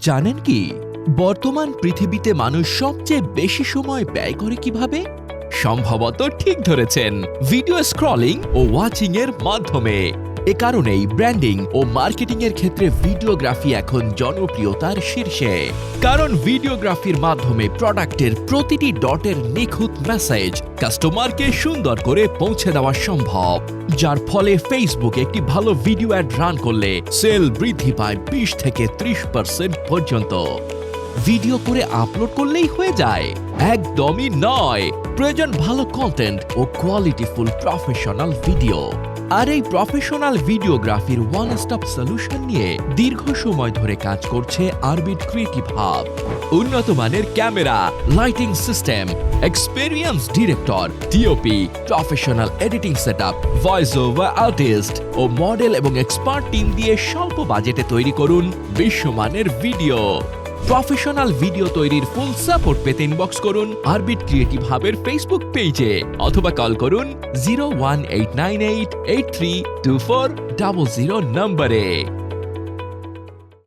জানেন কি? বর্তমান পৃথিবীতে মানুষ সবচেয়ে বেশি সময় ব্যয় করে কীভাবে? সম্ভবত ঠিক ধরেছেন। ভিডিও স্ক্রলিং ও ওয়াচিং এর মাধ্যমে। এ কারণেই ব্র্যান্ডিং ও মার্কেটিং এর ক্ষেত্রে ভিডিওগ্রাফি এখন জনপ্রিয়তার শীর্ষে। কারণ ভিডিওগ্রাফির মাধ্যমে প্রোডাক্টের প্রতিটি ডটের নিখুঁত মেসেজ কাস্টমারকে সুন্দর করে পৌঁছে দেওয়া সম্ভব। যার ফলে ফেসবুকে একটি ভালো ভিডিও অ্যাড রান করলে সেল বৃদ্ধি পায় বিশ থেকে ত্রিশ পার্সেন্ট পর্যন্ত। ভিডিও করে আপলোড করলেই হয়ে যায়। একদমই নয়। প্রয়োজন ভালো কন্টেন্ট ও কোয়ালিটিফুল প্রফেশনাল ভিডিও আর এই প্রফেশনাল ভিডিওগ্রাফির ওয়ান স্টপ সলিউশন নিয়ে দীর্ঘ সময় ধরে কাজ করছে আরবিট ক্রিয়েটিভ হাব উন্নত মানের camera lighting system experience director TOP professional editing setup voice over artist ও মডেল এবং এক্সপার্ট টিম দিয়ে স্বল্প বাজেটে তৈরি করুন বিশ্বমানের ভিডিও প্রফেশনাল ভিডিও তৈরির ফুল সাপোর্ট পেতে ইনবক্স করুন আরবিট ক্রিয়েটিভ হাবের ফেসবুক পেজে অথবা কল করুন zero one eight nine eight eight three two four double zero নম্বরে